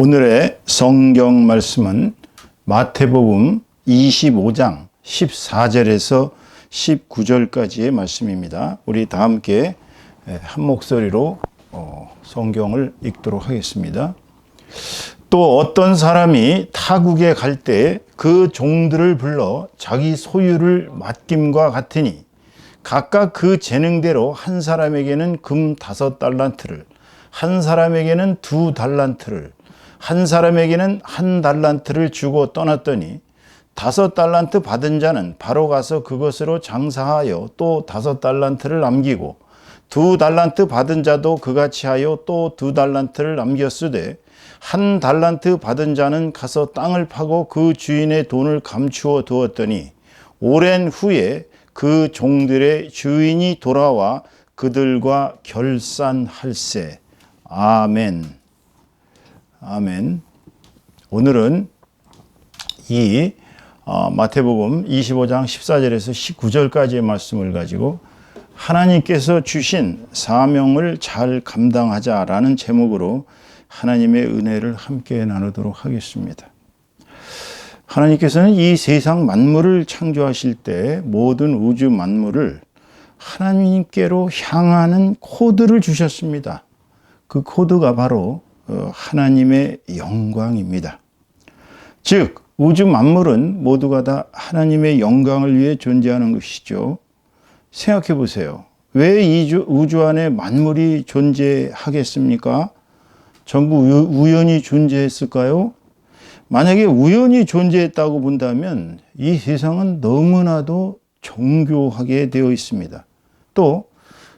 오늘의 성경 말씀은 마태복음 25장 14절에서 19절까지의 말씀입니다. 우리 다 함께 한 목소리로 어, 성경을 읽도록 하겠습니다. 또 어떤 사람이 타국에 갈 때 그 종들을 불러 자기 소유를 맡김과 같으니 각각 그 재능대로 한 사람에게는 금 다섯 달란트를 한 사람에게는 두 달란트를 한 사람에게는 한 달란트를 주고 떠났더니 다섯 달란트 받은 자는 바로 가서 그것으로 장사하여 또 다섯 달란트를 남기고 두 달란트 받은 자도 그같이 하여 또 두 달란트를 남겼으되 한 달란트 받은 자는 가서 땅을 파고 그 주인의 돈을 감추어 두었더니 오랜 후에 그 종들의 주인이 돌아와 그들과 결산할세. 아멘. 아멘. 오늘은 이 어, 마태복음 25장 14절에서 19절까지의 말씀을 가지고 하나님께서 주신 사명을 잘 감당하자라는 제목으로 하나님의 은혜를 함께 나누도록 하겠습니다. 하나님께서는 이 세상 만물을 창조하실 때 모든 우주 만물을 하나님께로 향하는 코드를 주셨습니다. 그 코드가 바로 어, 하나님의 영광입니다. 즉, 우주 만물은 모두가 다 하나님의 영광을 위해 존재하는 것이죠. 생각해 보세요. 왜 우주 안에 만물이 존재하겠습니까? 전부 우연히 존재했을까요? 만약에 우연히 존재했다고 본다면 이 세상은 너무나도 정교하게 되어 있습니다. 또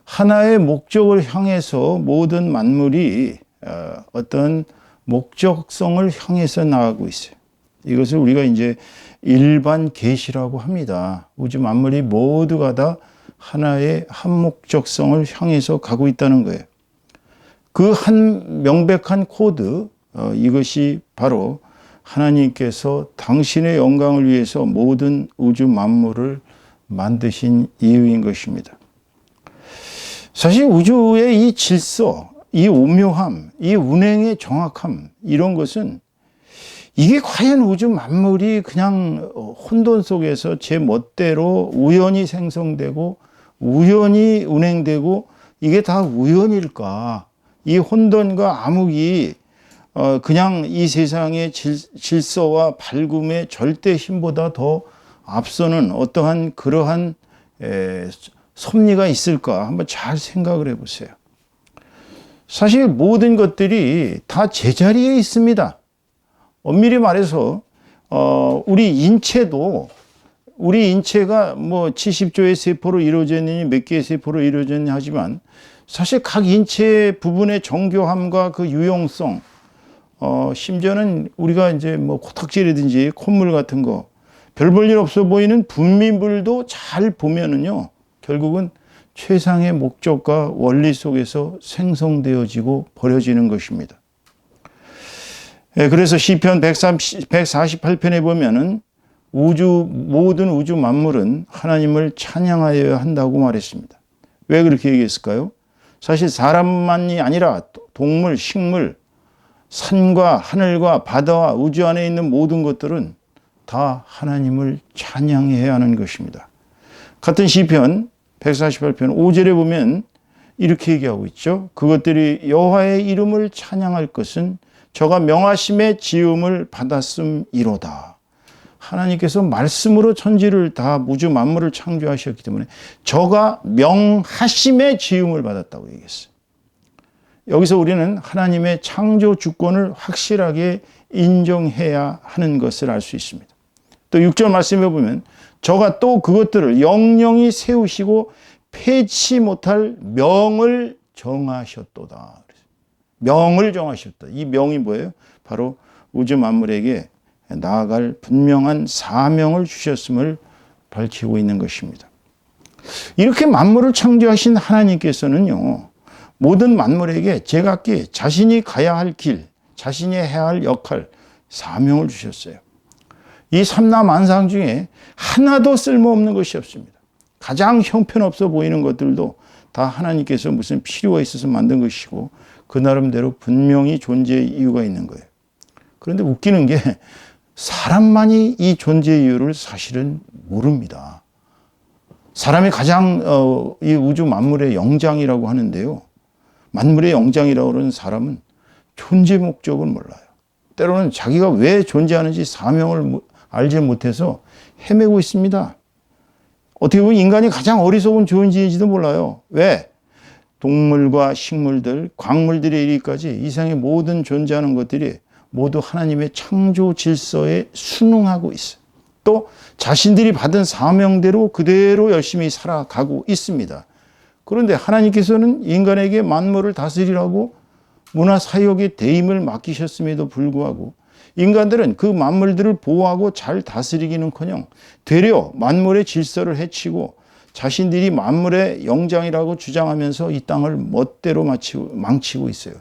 하나의 목적을 향해서 모든 만물이 어, 어떤 목적성을 향해서 나가고 있어요. 이것을 우리가 이제 일반 계시라고 합니다. 우주 만물이 모두가 다 하나의 한 목적성을 향해서 가고 있다는 거예요. 그 한 명백한 코드, 어, 이것이 바로 하나님께서 당신의 영광을 위해서 모든 우주 만물을 만드신 이유인 것입니다. 사실 우주의 이 질서, 이 오묘함, 이 운행의 정확함, 이런 것은 이게 과연 우주 만물이 그냥 혼돈 속에서 제 멋대로 우연히 생성되고 우연히 운행되고 이게 다 우연일까? 이 혼돈과 암흑이 어, 그냥 이 세상의 질, 질서와 밝음의 절대 힘보다 더 앞서는 어떠한 그러한 에, 섭리가 있을까 한번 잘 생각을 해보세요. 사실 모든 것들이 다 제자리에 있습니다. 엄밀히 말해서 어, 우리 인체도 우리 인체가 뭐 70조의 세포로 이루어져 있느니 몇 개의 세포로 이루어져 있느냐 하지만 사실 각 인체 부분의 정교함과 그 유용성 어, 심지어는 우리가 이제 뭐 코딱지라든지 콧물 같은 거 별 볼 일 없어 보이는 분민불도 잘 보면은요, 결국은 최상의 목적과 원리 속에서 생성되어지고 버려지는 것입니다. 예, 그래서 시편 148편에 보면은 우주 모든 우주 만물은 하나님을 찬양하여야 한다고 말했습니다. 왜 그렇게 얘기했을까요? 사실 사람만이 아니라 동물, 식물, 산과 하늘과 바다와 우주 안에 있는 모든 것들은 다 하나님을 찬양해야 하는 것입니다. 같은 시편 148편 5절에 보면 이렇게 얘기하고 있죠. 그것들이 여호와의 이름을 찬양할 것은 저가 명하심의 지음을 받았음이로다. 하나님께서 말씀으로 천지를 다 우주 만물을 창조하셨기 때문에 저가 명하심의 지음을 받았다고 얘기했어요. 여기서 우리는 하나님의 창조 주권을 확실하게 인정해야 하는 것을 알 수 있습니다. 또 6절 말씀해 보면 저가 또 그것들을 영영이 세우시고 폐치 못할 명을 정하셨도다. 명을 정하셨다. 이 명이 뭐예요? 바로 우주 만물에게 나아갈 분명한 사명을 주셨음을 밝히고 있는 것입니다. 이렇게 만물을 창조하신 하나님께서는요, 모든 만물에게 제각기 자신이 가야 할 길, 자신이 해야 할 역할, 사명을 주셨어요. 이 삼라만상 중에 하나도 쓸모없는 것이 없습니다. 가장 형편없어 보이는 것들도 다 하나님께서 무슨 필요가 있어서 만든 것이고 그 나름대로 분명히 존재의 이유가 있는 거예요. 그런데 웃기는 게 사람만이 이 존재 이유를 사실은 모릅니다. 사람이 가장 어, 이 우주 만물의 영장이라고 하는데요. 만물의 영장이라고 그러는 사람은 존재 목적을 몰라요. 때로는 자기가 왜 존재하는지 사명을 알지 못해서 헤매고 있습니다. 어떻게 보면 인간이 가장 어리석은 존재인지도 몰라요. 왜? 동물과 식물들, 광물들에 이르기까지 이상의 모든 존재하는 것들이 모두 하나님의 창조 질서에 순응하고 있어요. 또 자신들이 받은 사명대로 그대로 열심히 살아가고 있습니다. 그런데 하나님께서는 인간에게 만물을 다스리라고 문화 사역의 대임을 맡기셨음에도 불구하고 인간들은 그 만물들을 보호하고 잘 다스리기는커녕 되려 만물의 질서를 해치고 자신들이 만물의 영장이라고 주장하면서 이 땅을 멋대로 마치고, 망치고 있어요.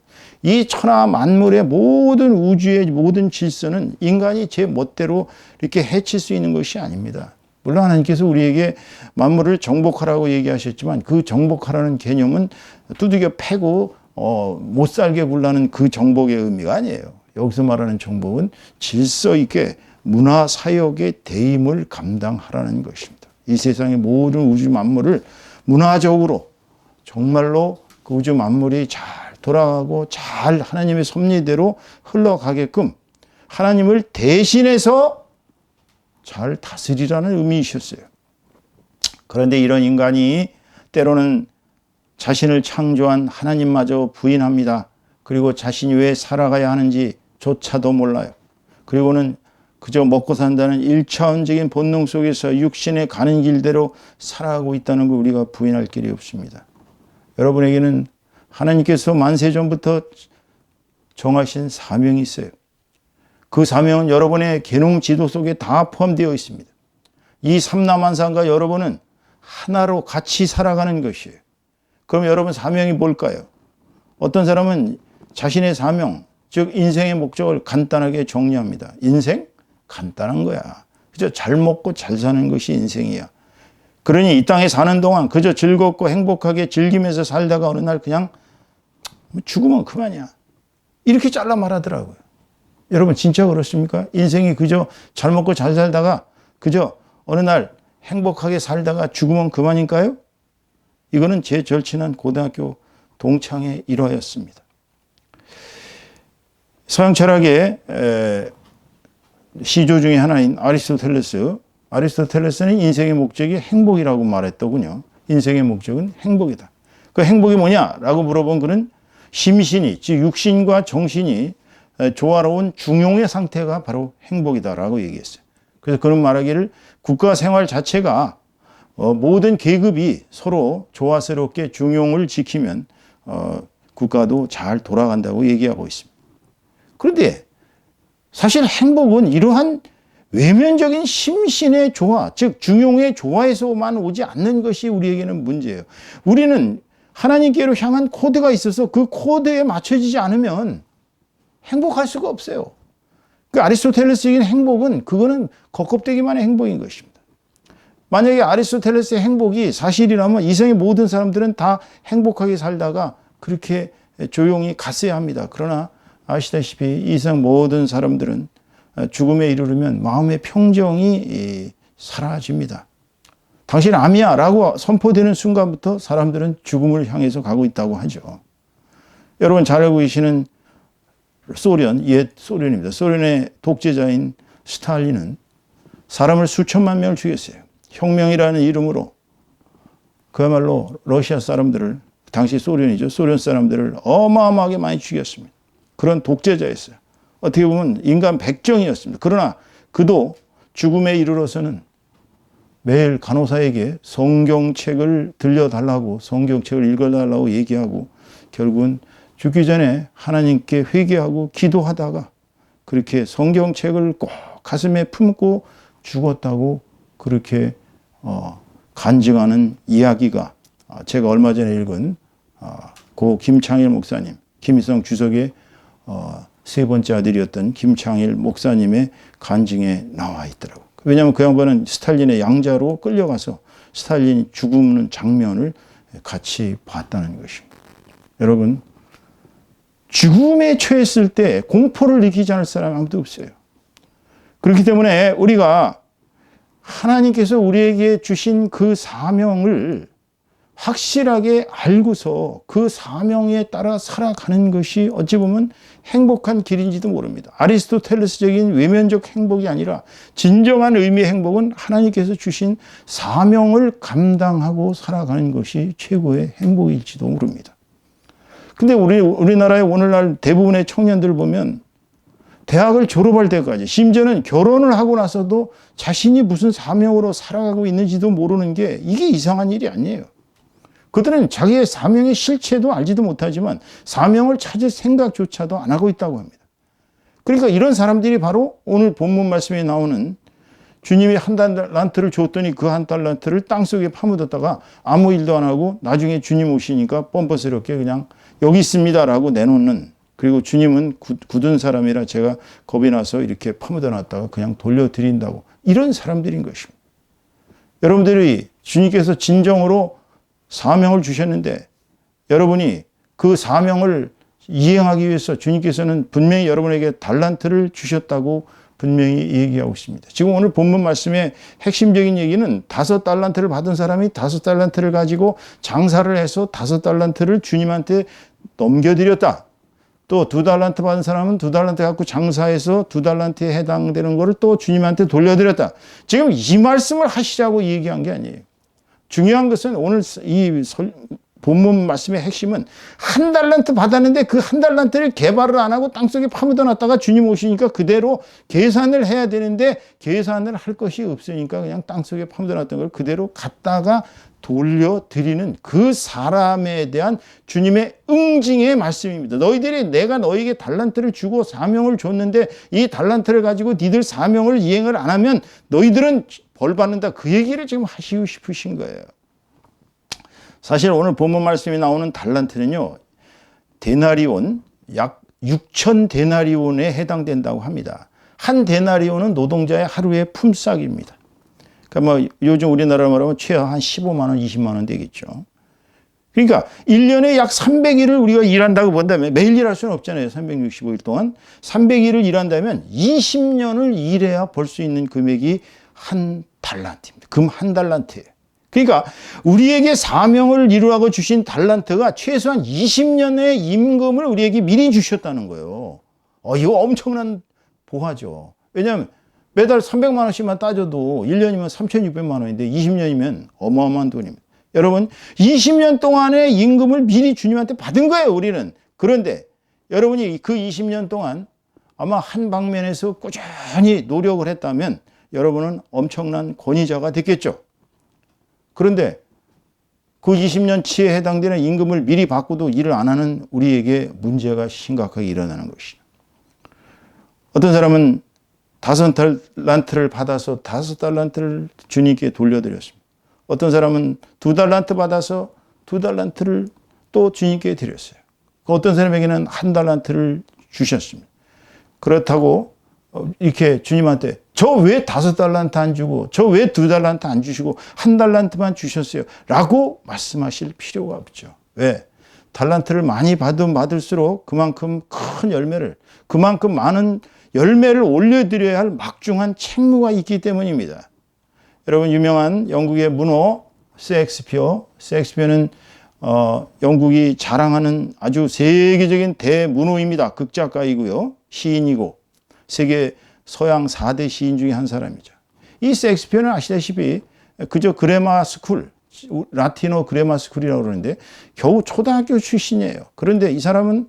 이 천하 만물의 모든 우주의 모든 질서는 인간이 제 멋대로 이렇게 해칠 수 있는 것이 아닙니다. 물론 하나님께서 우리에게 만물을 정복하라고 얘기하셨지만 그 정복하라는 개념은 두들겨 패고 어, 못 살게 굴라는 그 정복의 의미가 아니에요. 여기서 말하는 정복은 질서 있게 문화 사역의 대임을 감당하라는 것입니다. 이 세상의 모든 우주 만물을 문화적으로 정말로 그 우주 만물이 잘 돌아가고 잘 하나님의 섭리대로 흘러가게끔 하나님을 대신해서 잘 다스리라는 의미이셨어요. 그런데 이런 인간이 때로는 자신을 창조한 하나님마저 부인합니다. 그리고 자신이 왜 살아가야 하는지 조차도 몰라요. 그리고는 그저 먹고 산다는 일차원적인 본능 속에서 육신에 가는 길대로 살아가고 있다는 걸 우리가 부인할 길이 없습니다. 여러분에게는 하나님께서 만세 전부터 정하신 사명이 있어요. 그 사명은 여러분의 개농 지도 속에 다 포함되어 있습니다. 이 삼남한상과 여러분은 하나로 같이 살아가는 것이에요. 그럼 여러분 사명이 뭘까요? 어떤 사람은 자신의 사명, 즉 인생의 목적을 간단하게 정리합니다. 인생? 간단한 거야. 그저 잘 먹고 잘 사는 것이 인생이야. 그러니 이 땅에 사는 동안 그저 즐겁고 행복하게 즐기면서 살다가 어느 날 그냥 죽으면 그만이야. 이렇게 잘라 말하더라고요. 여러분 진짜 그렇습니까? 인생이 그저 잘 먹고 잘 살다가 그저 어느 날 행복하게 살다가 죽으면 그만인가요? 이거는 제 절친한 고등학교 동창의 일화였습니다. 서양 철학의 시조 중의 하나인 아리스토텔레스. 아리스토텔레스는 인생의 목적이 행복이라고 말했더군요. 인생의 목적은 행복이다. 그 행복이 뭐냐라고 물어본 그는 심신이, 즉 육신과 정신이 조화로운 중용의 상태가 바로 행복이다라고 얘기했어요. 그래서 그런 말하기를 국가 생활 자체가 어, 모든 계급이 서로 조화스럽게 중용을 지키면 어, 국가도 잘 돌아간다고 얘기하고 있습니다. 그런데 사실 행복은 이러한 외면적인 심신의 조화, 즉 중용의 조화에서만 오지 않는 것이 우리에게는 문제예요. 우리는 하나님께로 향한 코드가 있어서 그 코드에 맞춰지지 않으면 행복할 수가 없어요. 그 아리스토텔레스적인 행복은 그거는 겉껍데기만의 행복인 것입니다. 만약에 아리스토텔레스의 행복이 사실이라면 이생의 모든 사람들은 다 행복하게 살다가 그렇게 조용히 갔어야 합니다. 그러나 아시다시피 이상 모든 사람들은 죽음에 이르르면 마음의 평정이 사라집니다. 당신 암이야 라고 선포되는 순간부터 사람들은 죽음을 향해서 가고 있다고 하죠. 여러분 잘 알고 계시는 소련, 옛 소련입니다. 소련의 독재자인 스탈린은 사람을 수천만 명을 죽였어요. 혁명이라는 이름으로 그야말로 러시아 사람들을 당시 소련이죠. 소련 사람들을 어마어마하게 많이 죽였습니다. 그런 독재자였어요. 어떻게 보면 인간 백정이었습니다. 그러나 그도 죽음에 이르러서는 매일 간호사에게 성경책을 들려달라고 성경책을 읽어달라고 얘기하고 결국은 죽기 전에 하나님께 회개하고 기도하다가 그렇게 성경책을 꼭 가슴에 품고 죽었다고 그렇게 어, 간증하는 이야기가 제가 얼마 전에 읽은 어, 고 김창일 목사님, 김일성 주석의 어, 세 번째 아들이었던 김창일 목사님의 간증에 나와 있더라고. 왜냐하면 그 양반은 스탈린의 양자로 끌려가서 스탈린이 죽는 장면을 같이 봤다는 것입니다. 여러분, 죽음에 처했을 때 공포를 느끼지 않을 사람 아무도 없어요. 그렇기 때문에 우리가 하나님께서 우리에게 주신 그 사명을 확실하게 알고서 그 사명에 따라 살아가는 것이 어찌 보면 행복한 길인지도 모릅니다. 아리스토텔레스적인 외면적 행복이 아니라 진정한 의미의 행복은 하나님께서 주신 사명을 감당하고 살아가는 것이 최고의 행복일지도 모릅니다. 근데 우리, 우리나라의 오늘날 대부분의 청년들 보면 대학을 졸업할 때까지 심지어는 결혼을 하고 나서도 자신이 무슨 사명으로 살아가고 있는지도 모르는 게 이게 이상한 일이 아니에요. 그들은 자기의 사명의 실체도 알지도 못하지만 사명을 찾을 생각조차도 안 하고 있다고 합니다. 그러니까 이런 사람들이 바로 오늘 본문 말씀에 나오는 주님이 한 달란트를 줬더니 그 한 달란트를 땅속에 파묻었다가 아무 일도 안 하고 나중에 주님 오시니까 뻔뻔스럽게 그냥 여기 있습니다라고 내놓는 그리고 주님은 굳은 사람이라 제가 겁이 나서 이렇게 파묻어 놨다가 그냥 돌려드린다고 이런 사람들인 것입니다. 여러분들이 주님께서 진정으로 사명을 주셨는데 여러분이 그 사명을 이행하기 위해서 주님께서는 분명히 여러분에게 달란트를 주셨다고 분명히 얘기하고 있습니다. 지금 오늘 본문 말씀의 핵심적인 얘기는 다섯 달란트를 받은 사람이 다섯 달란트를 가지고 장사를 해서 다섯 달란트를 주님한테 넘겨드렸다. 또 두 달란트 받은 사람은 두 달란트 갖고 장사해서 두 달란트에 해당되는 것을 또 주님한테 돌려드렸다. 지금 이 말씀을 하시라고 얘기한 게 아니에요. 중요한 것은 오늘 이 본문 말씀의 핵심은 한 달란트 받았는데 그 한 달란트를 개발을 안 하고 땅속에 파묻어 놨다가 주님 오시니까 그대로 계산을 해야 되는데 계산을 할 것이 없으니까 그냥 땅속에 파묻어 놨던 걸 그대로 갖다가 돌려드리는 그 사람에 대한 주님의 응징의 말씀입니다. 너희들이 내가 너에게 달란트를 주고 사명을 줬는데 이 달란트를 가지고 니들 사명을 이행을 안 하면 너희들은 벌 받는다. 그 얘기를 지금 하시고 싶으신 거예요. 사실 오늘 본문 말씀이 나오는 달란트는요. 데나리온 약 6천 데나리온에 해당된다고 합니다. 한 데나리온은 노동자의 하루의 품삯입니다. 그러니까 뭐 요즘 우리나라 말하면 최하 한 15만 원, 20만 원 되겠죠. 그러니까 1년에 약 300일을 우리가 일한다고 본다면 매일 일할 수는 없잖아요. 365일 동안 300일을 일한다면 20년을 일해야 벌 수 있는 금액이 한 달란트입니다. 금 한 달란트예요. 그러니까 우리에게 사명을 이루라고 주신 달란트가 최소한 20년의 임금을 우리에게 미리 주셨다는 거예요. 어, 이거 엄청난 보화죠. 왜냐하면 매달 300만 원씩만 따져도 1년이면 3,600만 원인데 20년이면 어마어마한 돈입니다. 여러분, 20년 동안의 임금을 미리 주님한테 받은 거예요, 우리는. 그런데 여러분이 그 20년 동안 아마 한 방면에서 꾸준히 노력을 했다면 여러분은 엄청난 권위자가 됐겠죠. 그런데 그 20년치에 해당되는 임금을 미리 받고도 일을 안 하는 우리에게 문제가 심각하게 일어나는 것이죠. 어떤 사람은 다섯 달란트를 받아서 다섯 달란트를 주님께 돌려드렸습니다. 어떤 사람은 두 달란트 받아서 두 달란트를 또 주님께 드렸어요. 그 어떤 사람에게는 한 달란트를 주셨습니다. 그렇다고 어, 이렇게 주님한테 저 왜 다섯 달란트 안 주고 저 왜 두 달란트 안 주시고 한 달란트만 주셨어요? 라고 말씀하실 필요가 없죠. 왜? 달란트를 많이 받으면 받을수록 그만큼 큰 열매를 그만큼 많은 열매를 올려드려야 할 막중한 책무가 있기 때문입니다. 여러분 유명한 영국의 문호 셰익스피어. 셰익스피어는 어, 영국이 자랑하는 아주 세계적인 대문호입니다. 극작가이고요. 시인이고. 세계 서양 4대 시인 중에 한 사람이죠. 이 섹스피어는 아시다시피 그저 그레마 스쿨, 라티노 그레마 스쿨이라고 그러는데 겨우 초등학교 출신이에요. 그런데 이 사람은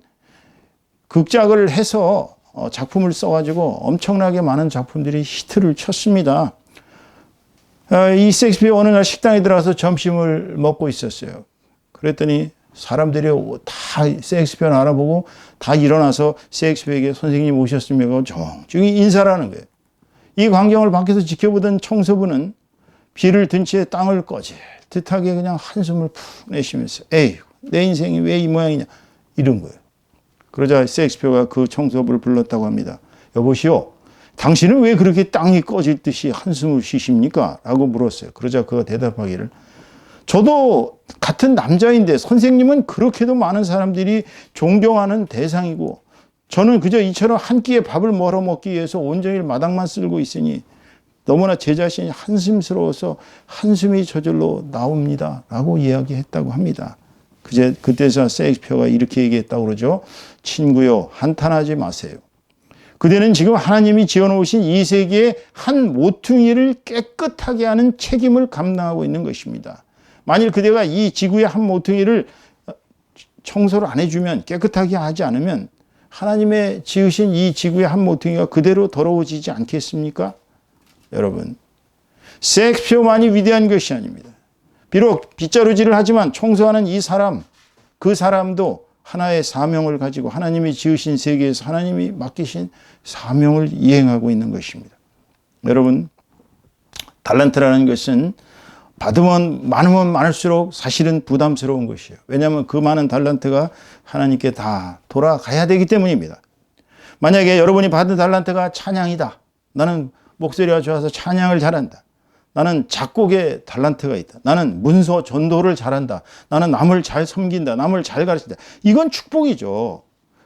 극작을 해서 어, 작품을 써가지고 엄청나게 많은 작품들이 히트를 쳤습니다. 어, 이 섹스피어 어느 날 식당에 들어가서 점심을 먹고 있었어요. 그랬더니 사람들이 다 셰익스피어를 알아보고 다 일어나서 셰익스피어에게 선생님 오셨으면 정중히 인사를 하는 거예요. 이 광경을 밖에서 지켜보던 청소부는 비를 든 채 땅을 꺼질듯하게 그냥 한숨을 푹 내쉬면서 에이 내 인생이 왜 이 모양이냐 이런 거예요. 그러자 셰익스피어가 그 청소부를 불렀다고 합니다. 여보시오 당신은 왜 그렇게 땅이 꺼질 듯이 한숨을 쉬십니까? 라고 물었어요. 그러자 그가 대답하기를 저도 같은 남자인데 선생님은 그렇게도 많은 사람들이 존경하는 대상이고 저는 그저 이처럼 한 끼에 밥을 벌어먹기 위해서 온종일 마당만 쓸고 있으니 너무나 제 자신이 한심스러워서 한숨이 저절로 나옵니다. 라고 이야기했다고 합니다. 그제, 그때서 세익스피어가 이렇게 얘기했다고 그러죠. 친구요, 한탄하지 마세요. 그대는 지금 하나님이 지어놓으신 이 세계의 한 모퉁이를 깨끗하게 하는 책임을 감당하고 있는 것입니다. 만일 그대가 이 지구의 한 모퉁이를 청소를 안 해주면 깨끗하게 하지 않으면 하나님의 지으신 이 지구의 한 모퉁이가 그대로 더러워지지 않겠습니까? 여러분, 섹스피어만이 위대한 것이 아닙니다. 비록 빗자루질을 하지만 청소하는 이 사람, 그 사람도 하나의 사명을 가지고 하나님이 지으신 세계에서 하나님이 맡기신 사명을 이행하고 있는 것입니다. 여러분, 달란트라는 것은 받으면 많으면 많을수록 사실은 부담스러운 것이에요. 왜냐하면 그 많은 달란트가 하나님께 다 돌아가야 되기 때문입니다. 만약에 여러분이 받은 달란트가 찬양이다. 나는 목소리가 좋아서 찬양을 잘한다. 나는 작곡에 달란트가 있다. 나는 문서 전도를 잘한다. 나는 남을 잘 섬긴다. 남을 잘 가르친다. 이건 축복이죠.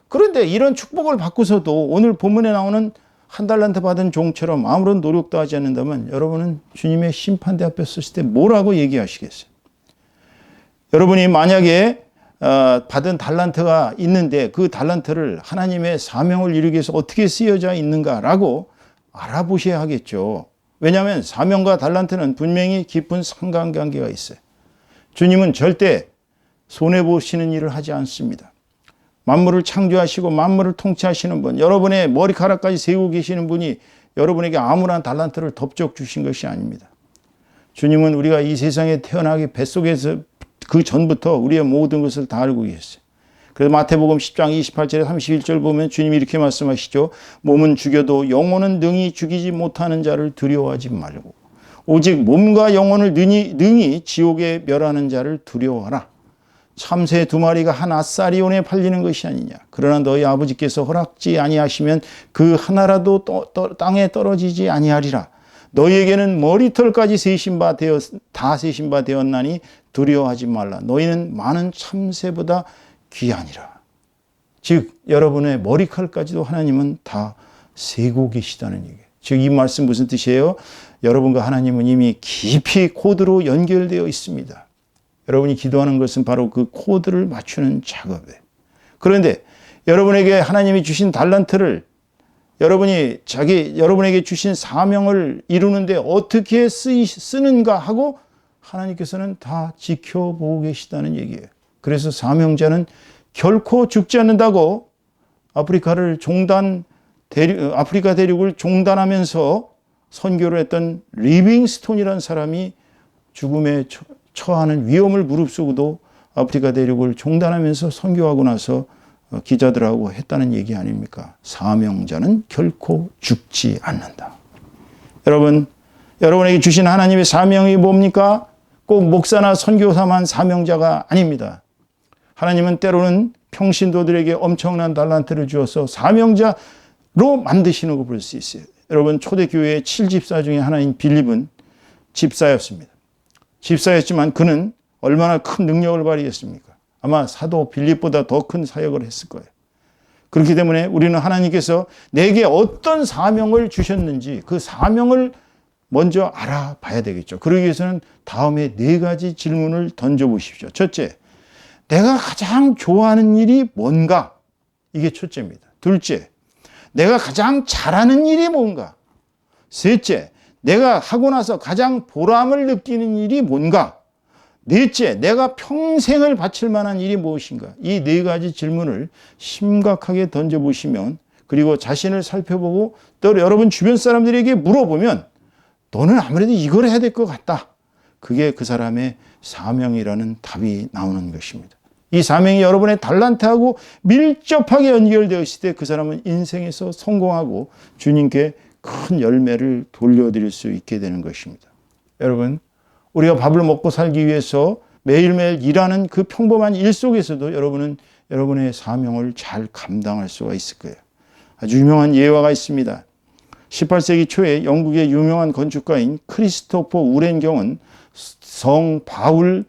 그런데 이런 축복을 받고서도 오늘 본문에 나오는 한 달란트 받은 종처럼 아무런 노력도 하지 않는다면 여러분은 주님의 심판대 앞에 섰을 때 뭐라고 얘기하시겠어요? 여러분이 만약에 어, 받은 달란트가 있는데 그 달란트를 하나님의 사명을 이루기 위해서 어떻게 쓰여져 있는가라고 알아보셔야 하겠죠. 왜냐하면 사명과 달란트는 분명히 깊은 상관관계가 있어요. 주님은 절대 손해보시는 일을 하지 않습니다. 만물을 창조하시고 만물을 통치하시는 분, 여러분의 머리카락까지 세우고 계시는 분이 여러분에게 아무런 달란트를 덮적 주신 것이 아닙니다. 주님은 우리가 이 세상에 태어나기 뱃속에서 그 전부터 우리의 모든 것을 다 알고 계셨어요. 그래서 마태복음 10장 28절에 31절 보면 주님이 이렇게 말씀하시죠. 몸은 죽여도 영혼은 능히 죽이지 못하는 자를 두려워하지 말고 오직 몸과 영혼을 능히, 능히 지옥에 멸하는 자를 두려워하라. 참새 두 마리가 한 아사리온에 팔리는 것이 아니냐. 그러나 너희 아버지께서 허락지 아니하시면 그 하나라도 떠, 떠, 땅에 떨어지지 아니하리라. 너희에게는 머리털까지 세신 바 되었, 다 세신 바 되었나니 두려워하지 말라. 너희는 많은 참새보다 귀하니라. 즉 여러분의 머리칼까지도 하나님은 다 세고 계시다는 얘기예요. 즉 이 말씀 무슨 뜻이에요? 여러분과 하나님은 이미 깊이 코드로 연결되어 있습니다. 여러분이 기도하는 것은 바로 그 코드를 맞추는 작업이에요. 그런데 여러분에게 하나님이 주신 달란트를 여러분이 자기 여러분에게 주신 사명을 이루는데 어떻게 쓰이, 쓰는가 하고 하나님께서는 다 지켜보고 계시다는 얘기예요. 그래서 사명자는 결코 죽지 않는다고 아프리카를 종단 대륙, 아프리카 대륙을 종단하면서 선교를 했던 리빙스톤이라는 사람이 죽음에 처하는 위험을 무릅쓰고도 아프리카 대륙을 종단하면서 선교하고 나서 기자들하고 했다는 얘기 아닙니까? 사명자는 결코 죽지 않는다. 여러분, 여러분에게 주신 하나님의 사명이 뭡니까? 꼭 목사나 선교사만 사명자가 아닙니다. 하나님은 때로는 평신도들에게 엄청난 달란트를 주어서 사명자로 만드시는 거 볼 수 있어요. 여러분 초대교회의 7집사 중에 하나인 빌립은 집사였습니다. 집사였지만 그는 얼마나 큰 능력을 발휘했습니까? 아마 사도 빌립보다 더 큰 사역을 했을 거예요. 그렇기 때문에 우리는 하나님께서 내게 어떤 사명을 주셨는지 그 사명을 먼저 알아봐야 되겠죠. 그러기 위해서는 다음에 네 가지 질문을 던져보십시오. 첫째, 내가 가장 좋아하는 일이 뭔가? 이게 첫째입니다. 둘째, 내가 가장 잘하는 일이 뭔가? 셋째, 내가 하고 나서 가장 보람을 느끼는 일이 뭔가? 넷째, 내가 평생을 바칠 만한 일이 무엇인가? 이 네 가지 질문을 심각하게 던져보시면 그리고 자신을 살펴보고 또 여러분 주변 사람들에게 물어보면 너는 아무래도 이걸 해야 될 것 같다. 그게 그 사람의 사명이라는 답이 나오는 것입니다. 이 사명이 여러분의 달란트하고 밀접하게 연결되어 있을 때 그 사람은 인생에서 성공하고 주님께 큰 열매를 돌려드릴 수 있게 되는 것입니다. 여러분, 우리가 밥을 먹고 살기 위해서 매일매일 일하는 그 평범한 일 속에서도 여러분은 여러분의 사명을 잘 감당할 수가 있을 거예요. 아주 유명한 예화가 있습니다. 18세기 초에 영국의 유명한 건축가인 크리스토퍼 우렌경은 성 바울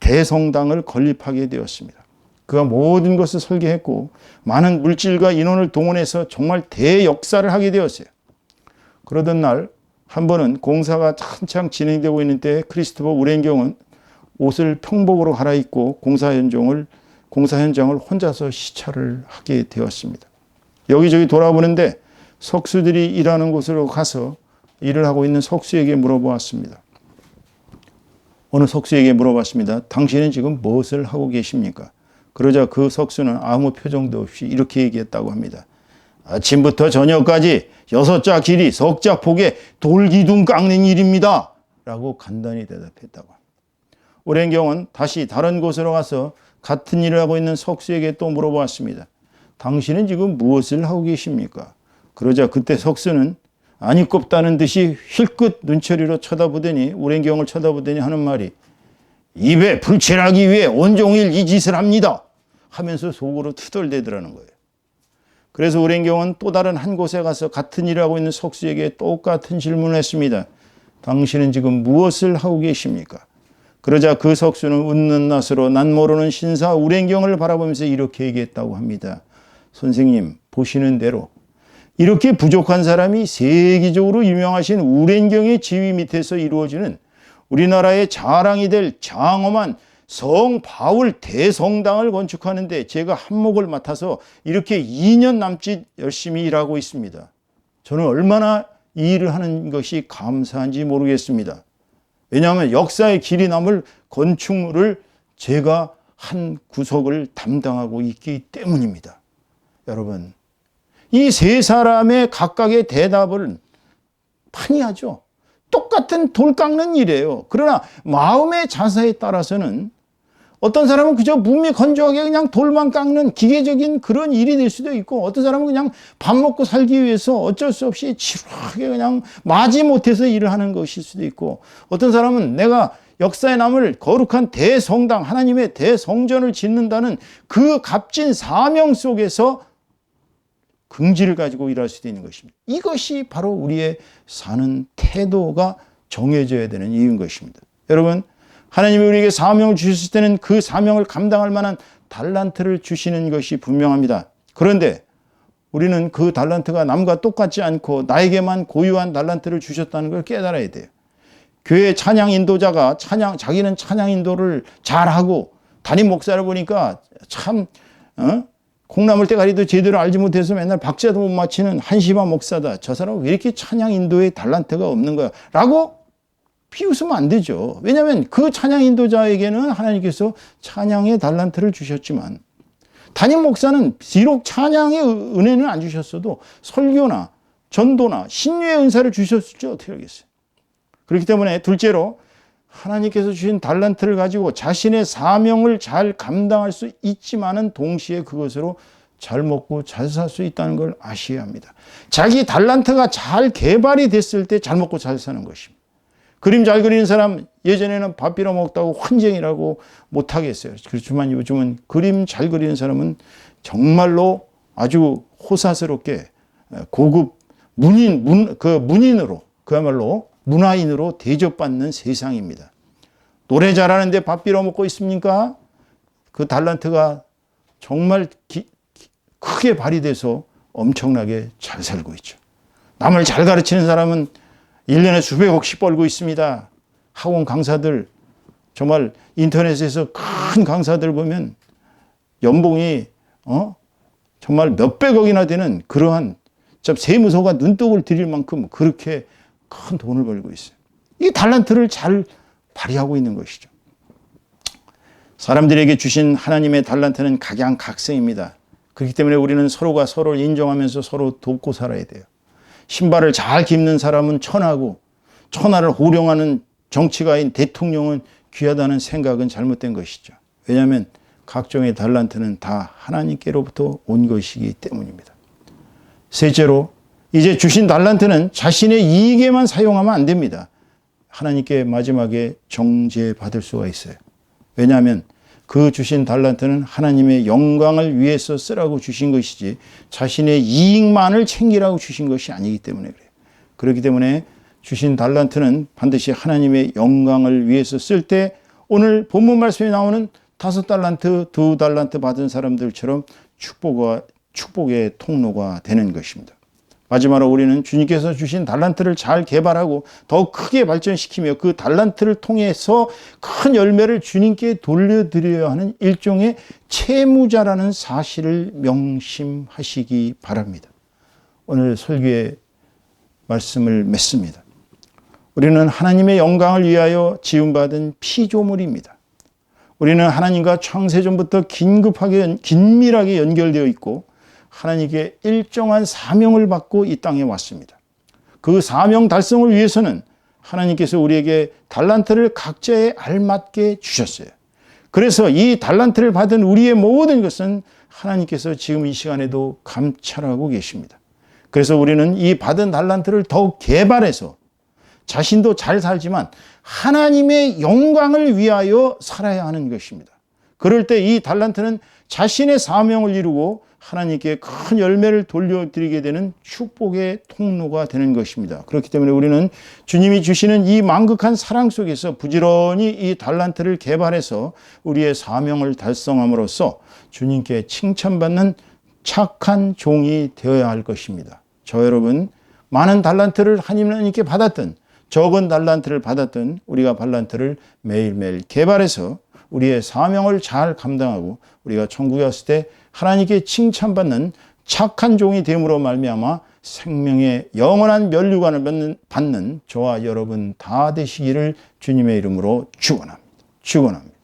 대성당을 건립하게 되었습니다. 그가 모든 것을 설계했고 많은 물질과 인원을 동원해서 정말 대역사를 하게 되었어요. 그러던 날 한 번은 공사가 한창 진행되고 있는 때 크리스토퍼 우렌경은 옷을 평복으로 갈아입고 공사 현장을 공사 현장을 혼자서 시찰을 하게 되었습니다. 여기저기 돌아보는데 석수들이 일하는 곳으로 가서 일을 하고 있는 석수에게 물어보았습니다. 어느 석수에게 물어봤습니다. 당신은 지금 무엇을 하고 계십니까? 그러자 그 석수는 아무 표정도 없이 이렇게 얘기했다고 합니다. 아침부터 저녁까지 여섯 자 길이 석자 폭의 돌기둥 깎는 일입니다. 라고 간단히 대답했다고. 오랜경은 다시 다른 곳으로 가서 같은 일을 하고 있는 석수에게 또 물어보았습니다. 당신은 지금 무엇을 하고 계십니까? 그러자 그때 석수는 아니 꼽다는 듯이 힐끗 눈초리로 쳐다보더니 오랜경을 쳐다보더니 하는 말이 입에 불칠하기 위해 온종일 이 짓을 합니다. 하면서 속으로 투덜대더라는 거예요. 그래서 오랜경은 또 다른 한 곳에 가서 같은 일을 하고 있는 석수에게 똑같은 질문을 했습니다. 당신은 지금 무엇을 하고 계십니까? 그러자 그 석수는 웃는 낯으로 난 모르는 신사 우랭경을 바라보면서 이렇게 얘기했다고 합니다. 선생님, 보시는 대로 이렇게 부족한 사람이 세계적으로 유명하신 우랭경의 지휘 밑에서 이루어지는 우리나라의 자랑이 될 장엄한 성 바울 대성당을 건축하는데 제가 한몫을 맡아서 이렇게 2년 남짓 열심히 일하고 있습니다. 저는 얼마나 이 일을 하는 것이 감사한지 모르겠습니다. 왜냐하면 역사의 길이 남을 건축물을 제가 한 구석을 담당하고 있기 때문입니다. 여러분, 이 세 사람의 각각의 대답을 많이 하죠. 똑같은 돌 깎는 일이에요. 그러나 마음의 자세에 따라서는 어떤 사람은 그저 몸이 건조하게 그냥 돌만 깎는 기계적인 그런 일이 될 수도 있고 어떤 사람은 그냥 밥 먹고 살기 위해서 어쩔 수 없이 지루하게 그냥 마지 못해서 일을 하는 것일 수도 있고 어떤 사람은 내가 역사에 남을 거룩한 대성당 하나님의 대성전을 짓는다는 그 값진 사명 속에서 긍지를 가지고 일할 수도 있는 것입니다. 이것이 바로 우리의 사는 태도가 정해져야 되는 이유인 것입니다. 여러분 하나님이 우리에게 사명을 주셨을 때는 그 사명을 감당할 만한 달란트를 주시는 것이 분명합니다. 그런데 우리는 그 달란트가 남과 똑같지 않고 나에게만 고유한 달란트를 주셨다는 걸 깨달아야 돼요. 교회 찬양 인도자가 찬양 자기는 찬양 인도를 잘하고 담임 목사를 보니까 참 어? 콩나물 대가리도 제대로 알지 못해서 맨날 박자도 못 맞히는 한심한 목사다. 저 사람은 왜 이렇게 찬양 인도에 달란트가 없는 거야? 라고 비웃으면 안 되죠. 왜냐하면 그 찬양 인도자에게는 하나님께서 찬양의 달란트를 주셨지만 담임 목사는 비록 찬양의 은혜는 안 주셨어도 설교나 전도나 신유의 은사를 주셨을지 어떻게 알겠어요. 그렇기 때문에 둘째로 하나님께서 주신 달란트를 가지고 자신의 사명을 잘 감당할 수 있지만은 동시에 그것으로 잘 먹고 잘 살 수 있다는 걸 아셔야 합니다. 자기 달란트가 잘 개발이 됐을 때 잘 먹고 잘 사는 것입니다. 그림 잘 그리는 사람 예전에는 밥 빌어 먹다고 환쟁이라고 못 하겠어요. 그렇지만 요즘은 그림 잘 그리는 사람은 정말로 아주 호사스럽게 고급 문인 문, 그 문인으로 그야말로 문화인으로 대접받는 세상입니다. 노래 잘하는데 밥 빌어 먹고 있습니까? 그 달란트가 정말 기, 크게 발휘돼서 엄청나게 잘 살고 있죠. 남을 잘 가르치는 사람은 1년에 수백억씩 벌고 있습니다. 학원 강사들, 정말 인터넷에서 큰 강사들 보면 연봉이, 어? 정말 몇백억이나 되는 그러한 세무서가 눈독을 들일 만큼 그렇게 큰 돈을 벌고 있어요. 이 달란트를 잘 발휘하고 있는 것이죠. 사람들에게 주신 하나님의 달란트는 각양각색입니다. 그렇기 때문에 우리는 서로가 서로를 인정하면서 서로 돕고 살아야 돼요. 신발을 잘 깁는 사람은 천하고 천하를 호령하는 정치가인 대통령은 귀하다는 생각은 잘못된 것이죠. 왜냐하면 각종의 달란트는 다 하나님께로부터 온 것이기 때문입니다. 셋째로 이제 주신 달란트는 자신의 이익에만 사용하면 안 됩니다. 하나님께 마지막에 정죄받을 수가 있어요. 왜냐하면 그 주신 달란트는 하나님의 영광을 위해서 쓰라고 주신 것이지 자신의 이익만을 챙기라고 주신 것이 아니기 때문에 그래요. 그렇기 때문에 주신 달란트는 반드시 하나님의 영광을 위해서 쓸 때 오늘 본문 말씀에 나오는 다섯 달란트, 두 달란트 받은 사람들처럼 축복과 축복의 통로가 되는 것입니다. 마지막으로 우리는 주님께서 주신 달란트를 잘 개발하고 더 크게 발전시키며 그 달란트를 통해서 큰 열매를 주님께 돌려드려야 하는 일종의 채무자라는 사실을 명심하시기 바랍니다. 오늘 설교의 말씀을 맺습니다. 우리는 하나님의 영광을 위하여 지음받은 피조물입니다. 우리는 하나님과 창세전부터 긴급하게 긴밀하게 연결되어 있고 하나님께 일정한 사명을 받고 이 땅에 왔습니다. 그 사명 달성을 위해서는 하나님께서 우리에게 달란트를 각자에 알맞게 주셨어요. 그래서 이 달란트를 받은 우리의 모든 것은 하나님께서 지금 이 시간에도 감찰하고 계십니다. 그래서 우리는 이 받은 달란트를 더욱 개발해서 자신도 잘 살지만 하나님의 영광을 위하여 살아야 하는 것입니다. 그럴 때 이 달란트는 자신의 사명을 이루고 하나님께 큰 열매를 돌려드리게 되는 축복의 통로가 되는 것입니다. 그렇기 때문에 우리는 주님이 주시는 이 망극한 사랑 속에서 부지런히 이 달란트를 개발해서 우리의 사명을 달성함으로써 주님께 칭찬받는 착한 종이 되어야 할 것입니다. 저 여러분, 많은 달란트를 하나님께 받았던 적은 달란트를 받았던 우리가 달란트를 매일매일 개발해서 우리의 사명을 잘 감당하고 우리가 천국에 왔을 때 하나님께 칭찬받는 착한 종이 됨으로 말미암아 생명의 영원한 면류관을 받는, 받는 저와 여러분 다 되시기를 주님의 이름으로 축원합니다. 축원합니다.